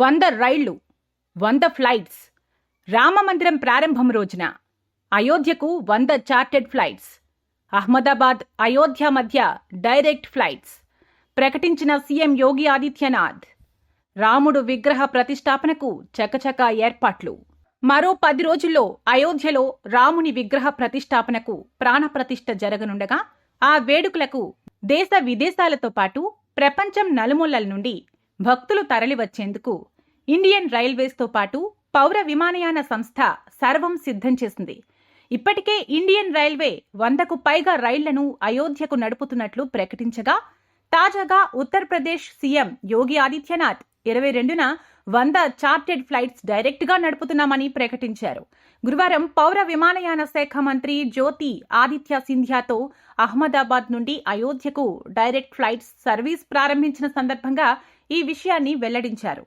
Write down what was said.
వంద రైళ్ళు వంద ఫ్లైట్స్. రామమందిరం ప్రారంభం రోజున అయోధ్యకు వంద చార్టెడ్ ఫ్లైట్స్. అహ్మదాబాద్ అయోధ్య మధ్య డైరెక్ట్ ఫ్లైట్స్. ప్రకటించిన సీఎం యోగి ఆదిత్యనాథ్. రాముడు విగ్రహ ప్రతిష్టాపనకు చకచకా ఏర్పాట్లు. మరో పది రోజుల్లో అయోధ్యలో రాముని విగ్రహ ప్రతిష్టాపనకు ప్రాణప్రతిష్ఠ జరగనుండగా ఆ వేడుకలకు దేశ విదేశాలతో పాటు ప్రపంచం నలుమూలల నుండి భక్తులు తరలివచ్చేందుకు ఇండియన్ రైల్వేస్తో పాటు పౌర విమానయాన సంస్థ సర్వం సిద్ధం చేసింది. ఇప్పటికే ఇండియన్ రైల్వే వందకు పైగా రైళ్ళను అయోధ్యకు నడుపుతున్నట్లు ప్రకటించగా తాజాగా ఉత్తరప్రదేశ్ సీఎం యోగి ఆదిత్యనాథ్ ఇరవై రెండున వంద చార్టెడ్ ఫ్లైట్స్ డైరెక్ట్గా నడుపుతున్నామని ప్రకటించారు. గురువారం పౌర విమానయాన శాఖ మంత్రి జ్యోతి ఆదిత్య సింధ్యాతో అహ్మదాబాద్ నుండి అయోధ్యకు డైరెక్ట్ ఫ్లైట్స్ సర్వీస్ ప్రారంభించిన సందర్భంగా ఈ విషయాన్ని వెల్లడించారు